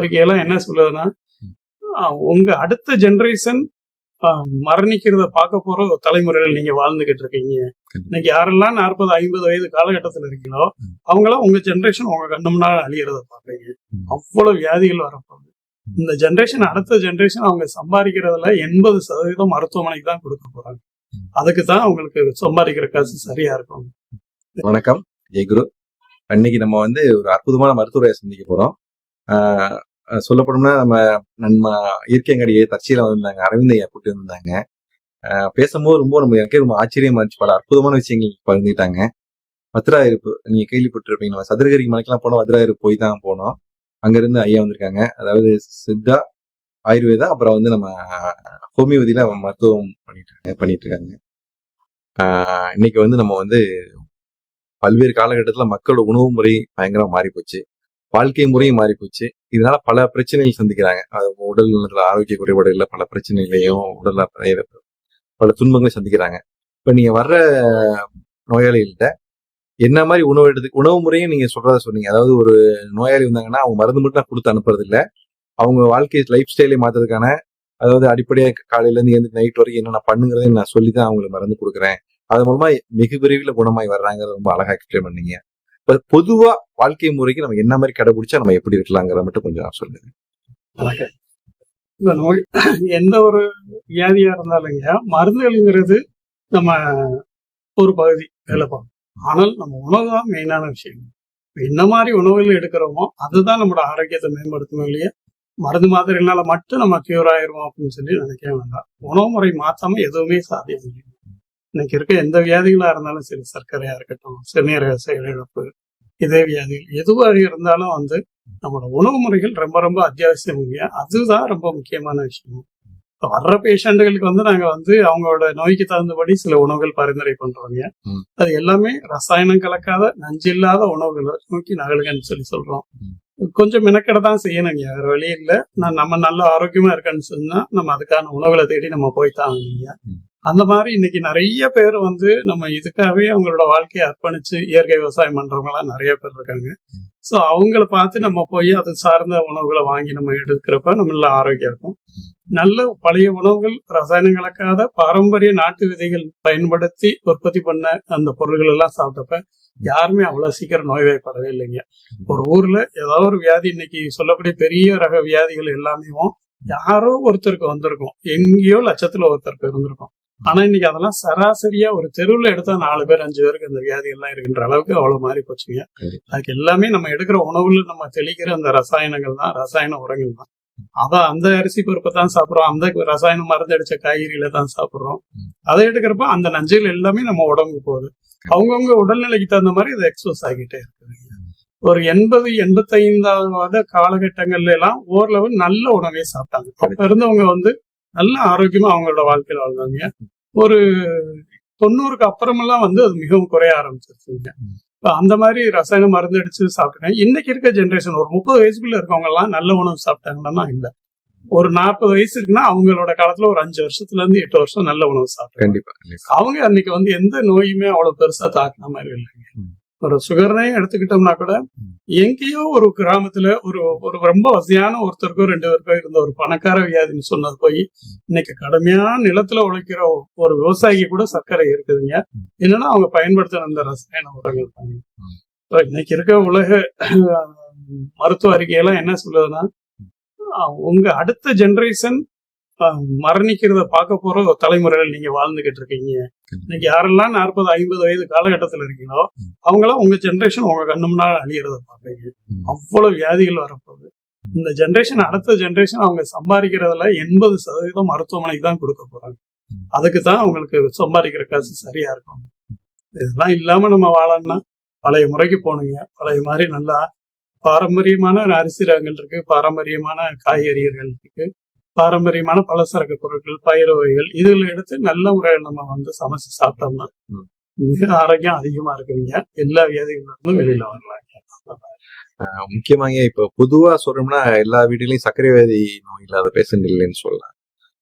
அறிக்கையெல்லாம் என்ன சொல்லுதுன்னா உங்க அடுத்த ஜெனரேஷன் மரணிக்கிறத பார்க்க போற ஒரு தலைமுறையில் நீங்க வாழ்ந்துகிட்டு இருக்கீங்க. இன்னைக்கு யாரெல்லாம் நாற்பது ஐம்பது வயது காலகட்டத்தில் இருக்கீங்களோ. அவங்களாம் உங்க ஜெனரேஷன் உங்க கண்ணு முன்னாடி அழியறத பாக்குறீங்க. அவ்வளவு வியாதிகள் வரப்போகுது. இந்த ஜெனரேஷன் அடுத்த ஜெனரேஷன் அவங்க சம்பாதிக்கிறதுல எண்பது சதவீதம் மருத்துவமனைக்கு தான் கொடுக்க போறாங்க. அதுக்கு தான் அவங்களுக்கு சம்பாதிக்கிற காசு சரியா இருக்கும். வணக்கம். ஜெய்குரு இன்னைக்கு நம்ம வந்து ஒரு அற்புதமான மருத்துவரை சந்திக்க போறோம். சொல்லப்படணும்னா நம்ம நம்ம நம்ம இயற்கையங்கடியே தற்செயல வந்திருந்தாங்க. அரவிந்த் ஐயா கூட்டி வந்திருந்தாங்க. பேசும்போது ரொம்ப நம்ம எனக்கே ரொம்ப ஆச்சரியமா இருந்துச்சு. பல அற்புதமான விஷயங்கள் பகிர்ந்துட்டாங்க வத்ராயிருப்பு நீங்க கேள்விப்பட்டிருப்பீங்க. நம்ம சதுரகிரி மலைக்கெல்லாம் போனோம். வத்ராயிருப்பு போய் தான் போனோம். அங்கிருந்து ஐயா வந்திருக்காங்க. அதாவது சித்தா ஆயுர்வேதா அப்புறம் வந்து நம்ம ஹோமியோபதியில மருத்துவம் பண்ணிட்டு இருக்காங்க பண்ணிட்டு இருக்காங்க இன்னைக்கு வந்து நம்ம வந்து பல்வேறு காலகட்டத்தில் மக்களோட உணவு முறை பயங்கரமாக மாறி போச்சு வாழ்க்கை முறையும் மாறி போச்சு இதனால பல பிரச்சனைகள் சந்திக்கிறாங்க. அது உடல் நலத்துல ஆரோக்கிய குறைபாடுகள்ல பல பிரச்சனைகளையும் உடல் பல- பல துன்பங்களையும் சந்திக்கிறாங்க. இப்ப நீங்க வர்ற நோயாளிகள்கிட்ட என்ன மாதிரி உணவு எடுத்து உணவு முறையும் நீங்க சொல்றதா சொன்னீங்க. அதாவது ஒரு நோயாளி வந்தாங்கன்னா அவங்க மருந்து மட்டும் நான் கொடுத்து அனுப்புறது இல்லை அவங்க வாழ்க்கை லைஃப் ஸ்டைலை மாத்துறதுக்கான அதாவது அடிப்படையாக காலையில இருந்து எழுந்து நைட் வரைக்கும் என்னென்ன பண்ணுங்கிறதையும் நான் சொல்லி தான் அவங்களுக்கு மருந்து கொடுக்குறேன். அது மூலமா மிக விரைவில் குணமாய் வர்றாங்கிறது ரொம்ப அழகா எக்ஸ்பிளைன் பண்ணீங்க. இப்ப பொதுவா வாழ்க்கை முறைக்கு நம்ம என்ன மாதிரி கடைபிடிச்சா நம்ம எப்படி இருக்கலாங்கிறத மட்டும் கொஞ்சம் சொல்லுங்க நோய் எந்த ஒரு வியாதியா இருந்தாலுங்க மருந்துகள்ங்கிறது நம்ம ஒரு பகுதி வேலை பார்க்கும். ஆனால் நம்ம உணவு தான் மெயினான விஷயம். என்ன மாதிரி உணவுகள் எடுக்கிறோமோ அதுதான் நம்மளோட ஆரோக்கியத்தை மேம்படுத்தும் இல்லையா மருந்து மாத்திரைனால மட்டும் நம்ம கியூர் ஆயிருவோம் அப்படின்னு சொல்லி நினைக்க வேண்டாம். உணவு முறை மாத்தாம எதுவுமே சாத்தியம் இல்லை இன்னைக்கு இருக்க எந்த வியாதிகளா இருந்தாலும் சரி சர்க்கரையா இருக்கட்டும் சிறுநீரக செயலிழப்பு இதே வியாதிகள் எதுவாக இருந்தாலும் வந்து நம்மளோட உணவு முறைகள் ரொம்ப ரொம்ப அத்தியாவசியம் இல்லையா அதுதான் ரொம்ப முக்கியமான விஷயம். வர்ற பேஷண்ட்டுகளுக்கு வந்து நாங்க வந்து அவங்களோட நோய்க்கு தகுந்தபடி சில உணவுகள் பரிந்துரை பண்றோங்க. அது எல்லாமே ரசாயனம் கலக்காத நஞ்சு இல்லாத உணவுகளை நோக்கி நகலுங்கன்னு சொல்லி சொல்றோம். கொஞ்சம் மெனக்கடை தான் செய்யணுங்க. வேற வழி இல்ல. நான் நம்ம நல்ல ஆரோக்கியமா இருக்கேன்னு சொன்னா நம்ம அதுக்கான உணவுகளை தேடி நம்ம போய் தான். அந்த மாதிரி இன்னைக்கு நிறைய பேர் வந்து நம்ம இதுக்காகவே அவங்களோட வாழ்க்கையை அர்ப்பணிச்சு இயற்கை விவசாயம் பண்றவங்களாம் நிறைய பேர் இருக்காங்க. ஸோ அவங்கள பார்த்து நம்ம போய் அது சார்ந்த உணவுகளை வாங்கி நம்ம எடுக்கிறப்ப நம்மள ஆரோக்கியம் இருக்கும். நல்ல பழைய உணவுகள் ரசாயனம் கலக்காத பாரம்பரிய நாட்டு விதைகள் பயன்படுத்தி உற்பத்தி பண்ண அந்த பொருள்கள் எல்லாம் சாப்பிட்டப்ப யாருமே அவ்வளவு சீக்கிரம் நோய்வாய்ப்படவே இல்லைங்க. ஒரு ஊர்ல ஏதாவது ஒரு வியாதி இன்னைக்கு சொல்லக்கூடிய பெரிய ரக வியாதிகள் எல்லாமே யாரோ ஒருத்தருக்கு வந்திருக்கும். எங்கேயோ லட்சத்துல ஒருத்தருக்கு இருந்திருக்கும். ஆனா இன்னைக்கு அதெல்லாம் சராசரியா ஒரு தெருவுல எடுத்தா நாலு பேர் அஞ்சு பேருக்கு அந்த வியாதி எல்லாம் இருக்கின்ற அளவுக்கு அவ்வளவு மாறி போச்சுங்க. அதுக்கு எல்லாமே நம்ம எடுக்கிற உணவுல நம்ம தெளிக்கிற அந்த ரசாயனங்கள் தான் ரசாயன உரங்கள் தான். அதான் அந்த அரிசி பருப்பை தான் சாப்பிடுறோம் அந்த ரசாயன மருந்து அடிச்ச காய்கறிகளை தான் சாப்பிடுறோம். அதை எடுக்கிறப்ப அந்த நஞ்சுகள் எல்லாமே நம்ம உடம்புக்கு போகுது. அவங்கவுங்க உடல்நிலைக்கு தகுந்த மாதிரி இது எக்ஸோஸ் ஆகிட்டே இருக்குது ஒரு எண்பது எண்பத்தைந்தாவது காலகட்டங்கள்ல எல்லாம் ஓரளவு நல்ல உணவே சாப்பிட்டாங்க. அப்ப இருந்தவங்க வந்து நல்ல ஆரோக்கியமா அவங்களோட வாழ்க்கையில வாழ்ந்தாங்க. ஒரு தொண்ணூறுக்கு அப்புறமெல்லாம் வந்து அது மிகவும் குறைய ஆரம்பிச்சிருச்சுங்க. இப்ப அந்த மாதிரி ரசாயன மருந்து அடிச்சு சாப்பிட்டாங்க இன்னைக்கு இருக்க ஜென்ரேஷன் ஒரு முப்பது வயசுக்குள்ள இருக்கவங்க எல்லாம் நல்ல உணவு சாப்பிட்டாங்கன்னா இல்ல. ஒரு நாற்பது வயசு இருக்குன்னா அவங்களோட காலத்துல ஒரு அஞ்சு வருஷத்துல இருந்து எட்டு வருஷம் நல்ல உணவு சாப்பிட்டாங்க கண்டிப்பா. அவங்க அன்னைக்கு வந்து எந்த நோயுமே அவ்வளவு பெருசா தாக்குன மாதிரி இல்லைங்க. ஒரு சுகர்னையும் எடுத்துக்கிட்டோம்னா கூட. எங்கேயோ ஒரு கிராமத்துல ஒரு ஒரு ரொம்ப வசதியான ஒருத்தருக்கோ ரெண்டு பேருக்கோ இருந்த ஒரு பணக்கார வியாதின்னு சொன்னது போய் இன்னைக்கு கடுமையான நிலத்துல உழைக்கிற ஒரு விவசாயிக்கு கூட சர்க்கரை இருக்குதுங்க. என்னன்னா அவங்க பயன்படுத்தின அந்த ரசாயன உரங்கள் தாங்க. இன்னைக்கு இருக்க உலக மருத்துவ அறிக்கையெல்லாம் என்ன சொல்லுதுன்னா உங்க அடுத்த ஜெனரேஷன் மரணிக்கிறத பார்க்க போற ஒரு தலைமுறையில் நீங்க வாழ்ந்துகிட்டு இருக்கீங்க. இன்னைக்கு யாரெல்லாம் நாற்பது ஐம்பது வயது காலகட்டத்துல இருக்கீங்களோ. அவங்களாம் உங்க ஜெனரேஷன் உங்க கண்ணு முன்னாடி அழியறத ம். அவ்வளவு வியாதிகள் வரப்போகுது. இந்த ஜெனரேஷன் அடுத்த ஜெனரேஷன் அவங்க சம்பாதிக்கிறதுல எண்பது சதவீதம் மருத்துவமனைக்கு தான் கொடுக்க போறாங்க. அதுக்கு தான் அவங்களுக்கு சம்பாதிக்கிற காசு சரியா இருக்கும். இதெல்லாம் இல்லாம நம்ம வாழணும்னா பழைய முறைக்கு போகணுங்க பழைய மாதிரி நல்லா பாரம்பரியமான அரிசி ரகங்கள் இருக்கு பாரம்பரியமான காய்கறிகள் இருக்கு. பாரம்பரியமான பலசரக்கு பொருட்கள் பயிர் வகைகள் இதுல எடுத்து நல்ல முறையில் நம்ம வந்து சமைச்சு சாப்பிட்டோம்னா. மிக ஆரோக்கியம் அதிகமா இருக்குங்க எல்லா வியாதிகள்ல இருந்தும் வெளியில வரலாங்க. முக்கியமாக இப்ப பொதுவா சொல்றோம்னா எல்லா வீடுலயும் சர்க்கரை வியாதி நோய் இல்லாத பேஷண்ட் இல்லைன்னு சொல்லலாம்.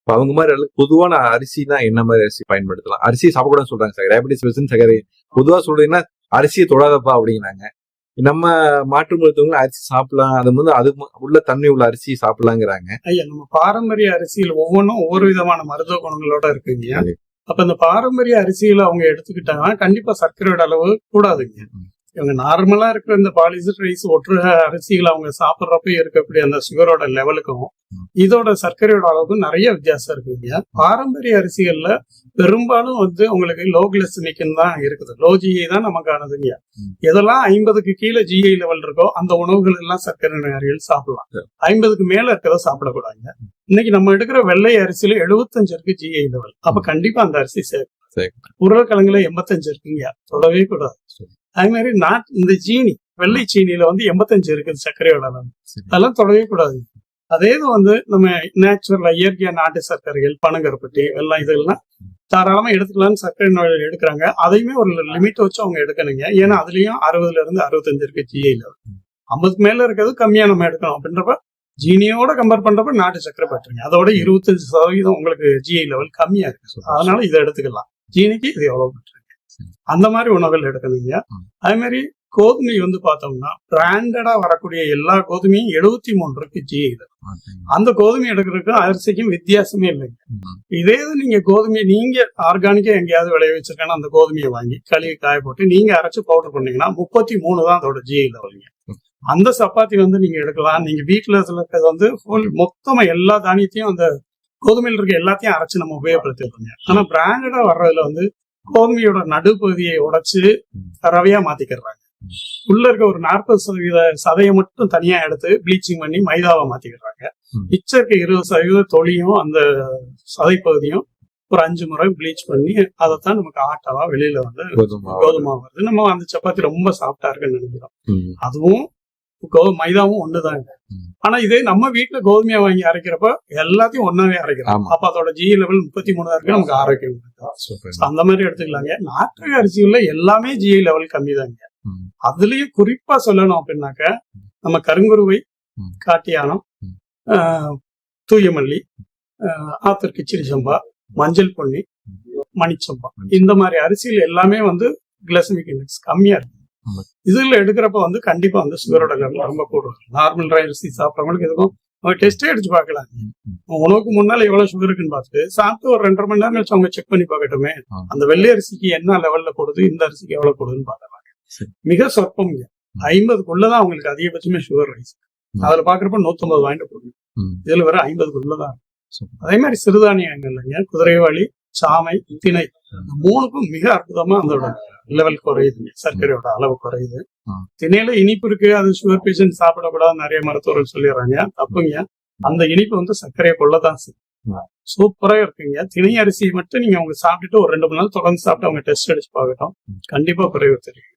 இப்ப அவங்க மாதிரி ஆளுக்கு பொதுவான அரிசினா என்ன மாதிரி அரிசி பயன்படுத்தலாம்? அரிசி சாப்பிடக்கூடாதுன்னு சொல்றாங்க சார். டயபிட்டிஸ் பேஷண்ட் சர்க்கரை பொதுவா சொல்றீங்கன்னா அரிசியை தொடாதப்பா அப்படிங்கிறாங்க. நம்ம மாற்று மருத்துவங்கள் அரிசி சாப்பிடலாம் அது வந்து அது உள்ள தன்மை உள்ள அரிசி சாப்பிடலாங்கிறாங்க ஐயா நம்ம பாரம்பரிய அரிசியில் ஒவ்வொன்றும் ஒவ்வொரு விதமான மருத்துவ குணங்களோட இருக்குங்க. அப்ப இந்த பாரம்பரிய அரிசியில அவங்க எடுத்துக்கிட்டாங்கன்னா கண்டிப்பா சர்க்கரையோட அளவு கூடாதுங்க. இவங்க நார்மலா இருக்கிற இந்த பாலிசர் ரைஸ் ஒற்று அரிசிகளை அவங்க சாப்பிட்றப்ப இருக்கக்கூடிய அந்த சுகரோட லெவலுக்கும். இதோட சர்க்கரையோட அளவுக்கும் நிறைய வித்தியாசம் இருக்குங்க பாரம்பரிய அரிசிகள்ல பெரும்பாலும் வந்து உங்களுக்கு லோ கிளசினிக்னு தான் இருக்குது லோ ஜிஐ தான் நமக்கானதுங்க. எதெல்லாம் ஐம்பதுக்கு கீழே ஜிஐ லெவல் இருக்கோ அந்த உணவுகள் எல்லாம் சர்க்கரை நோயாளிகள் சாப்பிடலாம். ஐம்பதுக்கு மேல இருக்கிறத சாப்பிடக்கூடாதுங்க இன்னைக்கு நம்ம எடுக்கிற வெள்ளை அரிசியில எழுபத்தஞ்சு இருக்கு ஜிஐ லெவல் அப்ப. கண்டிப்பா அந்த அரிசி சரி. சேர்க்கணும் உருளைக்கிழங்குல எண்பத்தஞ்சு இருக்குங்க தொடவே கூடாது. அதே மாதிரி நாட் இந்த சீனி வெள்ளை சீனியில வந்து எண்பத்தஞ்சு இருக்குது சர்க்கரையோட அளவு. அதெல்லாம் தொடவே கூடாது. அதே இது வந்து நம்ம நேச்சுரலா இயற்கையா நாட்டு சர்க்கரைகள் பனங்கருப்பட்டி எல்லாம் இதெல்லாம் தாராளமா எடுத்துக்கலாம்னு சர்க்கரை நோய் எடுக்கிறாங்க. அதையுமே ஒரு லிமிட் வச்சு அவங்க எடுக்கணுங்க. ஏன்னா அதுலயும் அறுபதுல இருந்து அறுபத்தஞ்சு இருக்கு ஜிஐ லெவல் ஐம்பதுக்கு மேல இருக்கிறது கம்மியா நம்ம எடுக்கணும். அப்படின்றப்ப ஜீனியோட கம்பேர் பண்றப்ப நாட்டு சர்க்கரை பட்டுருங்க அதோட இருபத்தஞ்சு சதவீதம் உங்களுக்கு ஜிஐ லெவல் கம்மியா இருக்கு. அதனால இதை எடுத்துக்கலாம். ஜீனிக்கு இது எவ்வளவு பட்டிருக்கு சரி. அந்த மாதிரி உணவுகள் எடுக்கணுங்க. அதே மாதிரி கோதுமை வந்து பார்த்தோம்னா பிராண்டடா வரக்கூடிய எல்லா கோதுமையும் எழுபத்தி மூணு இருக்கு ஜிஐ அந்த கோதுமை எடுக்கிறதுக்கும் அரிசிக்கும் வித்தியாசமே இல்லைங்க. இதே இது நீங்க கோதுமையை நீங்க ஆர்கானிக்கா எங்கேயாவது விளைய வச்சிருக்கான அந்த கோதுமையை வாங்கி கழுவி காய போட்டு நீங்க அரைச்சு பவுடர் பண்ணீங்கன்னா முப்பத்தி மூணு தான் அதோட ஜிஐ லெவலுங்க ம். அந்த சப்பாத்தி வந்து நீங்க எடுக்கலாம். நீங்க வீட்டுல இருக்கிறது வந்து மொத்தமா எல்லா தானியத்தையும் அந்த கோதுமையில் இருக்க எல்லாத்தையும் அரைச்சு நம்ம உபயோகப்படுத்திடுறோங்க ஆனா பிராண்டடா வர்றதுல வந்து கோதுமையோட நடுப்பகுதியை உடைச்சு. ரவையா மாத்திக்கிறாங்க. உள்ள இருக்க ஒரு நாற்பது சதவீத சதையை மட்டும் தனியா எடுத்து ப்ளீச்சிங் பண்ணி மைதாவை மாத்திக்கிறாங்க. மிச்சம் இருக்க இருபது சதவீத தொலியும் அந்த சதை பகுதியும் ஒரு அஞ்சு முறை ப்ளீச் பண்ணி அதைத்தான் நமக்கு ஆட்டாவா வெளியில வந்து கோதுமை வருது நம்ம அந்த சப்பாத்தி ரொம்ப சாஃப்டா இருக்குன்னு நினைக்கிறோம். அதுவும் கோ மைதாவும் ஒண்ணுதாங்க. ஆனா இதே நம்ம வீட்டுல கோதுமையை வாங்கி அரைக்கிறப்ப எல்லாத்தையும் ஒன்னாவே அரைக்கிறோம். அப்ப அதோட ஜி லெவல் முப்பத்தி மூணு தான் இருக்கு நமக்கு ஆரோக்கியம் அந்த மாதிரி எடுத்துக்கலாங்க. நாட்டு அரிசிகள்ல எல்லாமே ஜிஐ லெவல் கம்மி தாங்க. அதுலயும் குறிப்பா சொல்லணும் அப்படின்னாக்க நம்ம கருங்குருவை. காட்டியானம் தூயமல்லி ஆத்தர் கிச்சிடி சம்பா மஞ்சள் பொன்னி மணிச்சம்பா. இந்த மாதிரி அரிசிகள் எல்லாமே வந்து கிளசமிக் இண்டெக்ஸ் கம்மியா இருக்கு. இதுல எடுக்கிறப்ப வந்து கண்டிப்பா வந்து சுகரோட லெவல் ரொம்ப கூடும் நார்மல் அரிசி சாப்பிட்றவங்களுக்கு எதுவும் டெஸ்டே அடிச்சு பார்க்கலாம் ம், ம். உணவுக்கு முன்னால எவ்வளவு சுகர் இருக்குன்னு பார்த்துட்டு சாப்பிட்டு ஒரு ரெண்டரை மணி நேரம் கழிச்சு அவங்க செக் பண்ணி பார்க்கட்டுமே. அந்த வெள்ளை அரிசிக்கு என்ன லெவல்ல போடுது இந்த அரிசிக்கு எவ்வளவு போடுதுன்னு பார்க்கலாம் சரி. மிக சொற்பம்ங்க ஐம்பதுக்குள்ளதான் அவங்களுக்கு அதிகபட்சமே சுகர் ரைஸ். அதுல பாக்குறப்ப நூத்தம்பது வாங்கிட்டு போடுங்க. இதுல வர ஐம்பதுக்குள்ளதான். அதே மாதிரி சிறுதானியங்கள் இல்லைங்க குதிரைவாளி சாமை திணை மூணுக்கும் மிக அற்புதமா அதோட லெவல் குறையுது சர்க்கரையோட அளவு குறையுது. திணையில இனிப்பு இருக்கு அது சுகர் பேஷண்ட் சாப்பிடக்கூடாது நிறைய மருத்துவர்கள் சொல்லிடுறாங்க தப்புங்க அந்த இனிப்பு வந்து சர்க்கரையை கொள்ளதான் செய்யும். சூப்பரா இருக்குங்க திணை அரிசி மட்டும் நீங்க அவங்க சாப்பிட்டுட்டு ஒரு ரெண்டு மணி நேரம் தொடர்ந்து சாப்பிட்டு அவங்க டெஸ்ட் அடிச்சு பார்க்கட்டும். கண்டிப்பா குறைவு தெரியும்.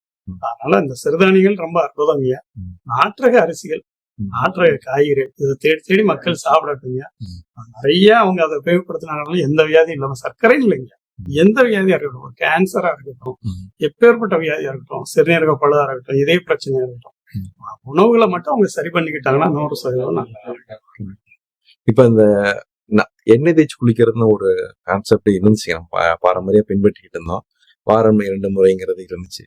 அதனால இந்த சிறுதானியங்கள் ரொம்ப அற்புதம்ங்க ம். நாற்றக அரிசிகள் நாற்றக காய்கறி இதை தேடி தேடி மக்கள் சாப்பிடட்டுங்க. நிறைய அவங்க அதை உபயோகப்படுத்தினாலும் எந்த வியாதியும் இல்லாம சர்க்கரை இல்லைங்க. எந்த வியாதியா இருக்கட்டும் கேன்சரா இருக்கட்டும். எப்பேற்பட்ட வியாதியா இருக்கட்டும் சிறுநீரக பழுதா இருக்கட்டும் இதே பிரச்சனையா இருக்கட்டும். உணவுகளை மட்டும் அவங்க சரி பண்ணிக்கிட்டாங்கன்னா நூறு சதவீதம் நல்லா இப்ப இந்த எண்ணெய் தேய்ச்சி குளிக்கிறதுன்னு ஒரு கான்செப்ட் இருந்துச்சு நம்ம பாரம்பரியா பின்பற்றிக்கிட்டு இருந்தோம். வாரம் இரண்டு முறைங்கிறது இருந்துச்சு.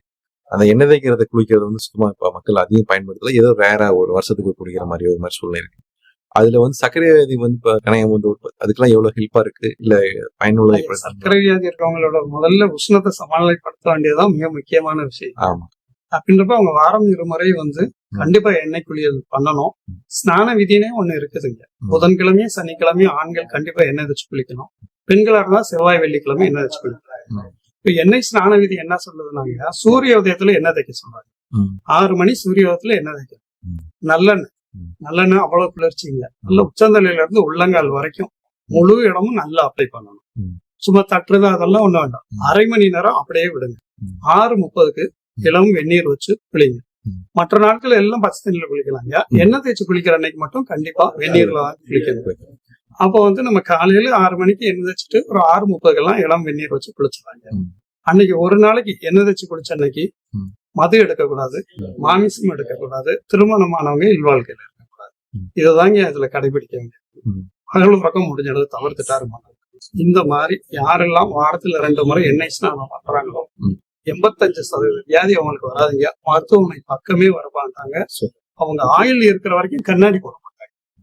அந்த எண்ணெய் தேய்க்கிறத குளிக்கிறது வந்து சுத்தமா இப்ப மக்கள் அதிகம் பயன்படுத்தல. ஏதோ ரேரா ஒரு வருஷத்துக்கு குளிக்கிற மாதிரி ஒரு மாதிரி சூழ்நிலை இருக்கு. அதுல வந்து சர்க்கரை வியாதி வந்து இப்ப கணையம் வந்து அதுக்கெல்லாம் எவ்வளவு ஹெல்ப்பா இருக்கு? இல்ல பயனுள்ள சர்க்கரை வியாதி இருக்கவங்களோட முதல்ல உஷ்ணத்தை சமநிலைப்படுத்த வேண்டியதுதான் மிக முக்கியமான விஷயம். ஆமா. அப்படின்றப்ப அவங்க வாரம் இருமுறை வந்து கண்டிப்பா எண்ணெய் குளியல் பண்ணணும். ஸ்நான விதினே ஒண்ணு இருக்குதுங்க. புதன்கிழமையும் சனிக்கிழமையும் ஆண்கள் கண்டிப்பா எண்ணெய் வச்சு குளிக்கணும். பெண்களா இருந்தா செவ்வாய் வெள்ளிக்கிழமை எண்ணெய் வச்சு குளிக்கணும். இப்ப எண்ணெய் ஸ்நான விதி என்ன சொல்லுதுனாங்க சூரிய உதயத்துல எண்ணெய் தைக்க சொல்றாங்க. ஆறு மணி சூரிய உதயத்துல எண்ணெய் தைக்கணும் ம். நல்லெண்ணெய். நல்லெண்ணெய் அவ்வளவு குளிர்ச்சிங்க நல்ல உச்சந்தலையில இருந்து உள்ளங்கால் வரைக்கும் முழு இடமும் நல்லா அப்ளை பண்ணணும். சும்மா தட்டுறது அதெல்லாம் ஒண்ணு வேண்டாம். அரை மணி நேரம் அப்படியே விடுங்க. ஆறு முப்பதுக்கு இளம் வெந்நீர் வச்சு குளிங்க. மற்ற நாட்கள் எல்லாம் பச்சை தண்ணியில குளிக்கலாங்க. எண்ணெய் தேய்ச்சி குளிக்கிற அன்னைக்கு மட்டும் கண்டிப்பா வெந்நீர்ல குளிக்கணும் அப்போ வந்து நம்ம காலையில ஆறு மணிக்கு எண்ணெய் தேய்ச்சிட்டு ஒரு ஆறு முப்பதுக்கெல்லாம் இளம் வெந்நீர் வச்சு குளிச்சிடலாங்க ம். அன்னைக்கு ஒரு நாளைக்கு எண்ணெய் தேய்ச்சி குளிச்ச அன்னைக்கு. மது எடுக்கக்கூடாது. மாமிசம் எடுக்கக்கூடாது திருமணமானவங்க இல்வாழ்க்கையில இருக்கக்கூடாது ம். இதுதாங்க இதுல கடைபிடிக்க வேண்டியது. பகல் உறக்கம் முடிஞ்சது தவிர்த்துட்டாரு. இந்த மாதிரி யாரெல்லாம் வாரத்துல ரெண்டு முறை எண்ணெய் ஸ்நானம் பண்றாங்களோ. எண்பத்தஞ்சு சதவீத வியாதி அவங்களுக்கு வராதுங்க மருத்துவமனை பக்கமே வர மாட்டாங்க. அவங்க ஆயுள் இருக்கிற வரைக்கும் கண்ணாடி போட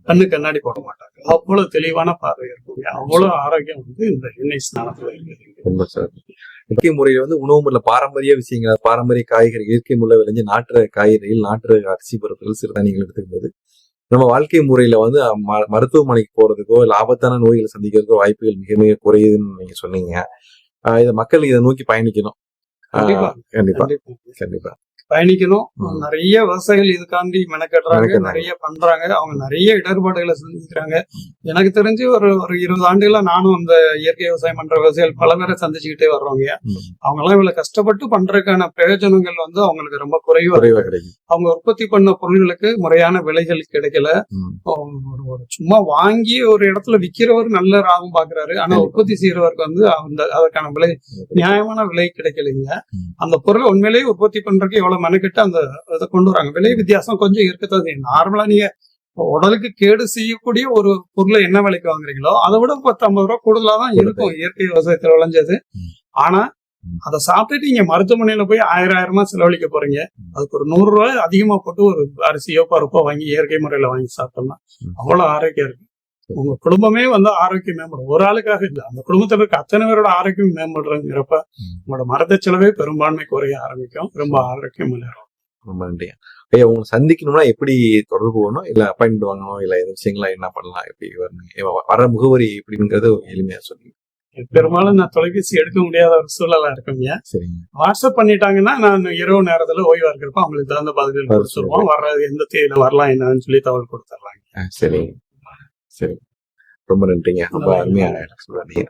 கண்ணு கண்ணாடி போட மாட்டாங்க. அவ்வளவு தெளிவான பார்வை இருக்குங்க அவ்வளவு ஆரோக்கியம் வந்து இந்த எண்ணெய் ஸ்நானத்துல சார். இயற்கை முறையில வந்து உணவு முறையில பாரம்பரிய விஷயங்கள் பாரம்பரிய காய்கறி இயற்கை முறையில விளைஞ்ச நாட்டு காய்கறிகள் நாட்டு அரிசி பருப்புகள் சிறுதானியங்கள் எடுத்துக்கும்போது நம்ம வாழ்க்கை முறையில வந்து மருத்துவமனைக்கு போறதுக்கோ இல்ல ஆபத்தான நோய்களை சந்திக்கிறதுக்கோ வாய்ப்புகள் மிக மிக குறையுதுன்னு நீங்க சொன்னீங்க. இதை மக்கள் இதை நோக்கி பயணிக்கணும். கண்டிப்பா. கண்டிப்பா. பயணிக்கணும். நிறைய விவசாயிகள் இதுக்காண்டி மெனக்கட்டுறாங்க மெனக்கெடுறாங்க. நிறைய பண்றாங்க அவங்க நிறைய இடர்பாடுகளை சந்திக்கிறாங்க எனக்கு தெரிஞ்சு ஒரு ஒரு இருபது ஆண்டுகளா நானும் அந்த இயற்கை விவசாயம் பண்ற விவசாயிகள் பல பேரை சந்திச்சுக்கிட்டே வர்றவங்க. அவங்க எல்லாம் இவ்வளவு கஷ்டப்பட்டு பண்றதுக்கான பிரயோஜனங்கள் வந்து அவங்களுக்கு ரொம்ப குறைவா கிடைக்கும் அவங்க உற்பத்தி பண்ண பொருள்களுக்கு முறையான விலைகள் கிடைக்கல. ஒரு சும்மா வாங்கி ஒரு இடத்துல விக்கிறவர் நல்ல லாபம் பாக்குறாரு ஆனா. உற்பத்தி செய்யறவருக்கு வந்து அந்த அதற்கான விலை நியாயமான விலை கிடைக்கலைங்க. அந்த பொருளை உண்மையிலேயே உற்பத்தி பண்றதுக்கு எவ்வளவு மெனக்கிட்டு அந்த இதை கொண்டு வராங்க விலை வித்தியாசம் கொஞ்சம் இருக்கத்தான் நார்மலா நீங்க உடலுக்கு கேடு செய்யக்கூடிய ஒரு பொருளை என்ன விலைக்கு வாங்குறீங்களோ அதை விட பத்து ஐம்பது ரூபா கூடுதலா தான் இருக்கும் இயற்கை விவசாயத்துல விளைஞ்சது. ஆனா. அதை சாப்பிட்டுட்டு நீங்க மருத்துவமனையில போய் ஆயிரம் ஆயிரமா செலவழிக்க போறீங்க. அதுக்கு ஒரு நூறு ரூபாய் அதிகமா போட்டு ஒரு அரிசியோ பருப்போ வாங்கி இயற்கை முறையில வாங்கி சாப்பிட்டோம்னா. அவ்வளவு ஆரோக்கியம் இருக்கு உங்க குடும்பமே வந்து ஆரோக்கியம் மேம்படும். ஒரு ஆளுக்காக இல்ல. அந்த குடும்பத்துல இருக்க அத்தனை பேரோட ஆரோக்கியம் மேம்படுறதுங்கிறப்ப ம். உங்களோட மரத்த செலவே பெரும்பான்மை குறைய ஆரம்பிக்கும். ரொம்ப ஆரோக்கியம் முன்னேறும் ரொம்ப நன்றி. ஐயா உங்களை சந்திக்கணும்னா எப்படி தொடர்பு போகணும் இல்ல அப்பாயின்மெண்ட் வாங்கணும்? இல்ல எது விஷயங்களா என்ன பண்ணலாம்? எப்படி வரணும்? வர முகவரி எப்படிங்கிறது எளிமையா சொல்லுங்க. பெரும்பாலும் நான் தொலைபேசி எடுக்க முடியாத ஒரு சூழலா இருக்குங்க வாட்ஸ்அப் பண்ணிட்டாங்கன்னா நான் இரவு நேரத்துல ஓய்வா இருக்கிறப்ப அவங்களுக்கு தகுந்த பதில்கள் கொடுத்துருவோம். வர்றது எந்த தேதியில வரலாம் என்னன்னு சொல்லி தகவல் கொடுத்துடலாம் ஆ, சரிங்க. சரி. ரொம்ப நன்றிங்க. ரொம்ப அருமையா சொல்றீங்க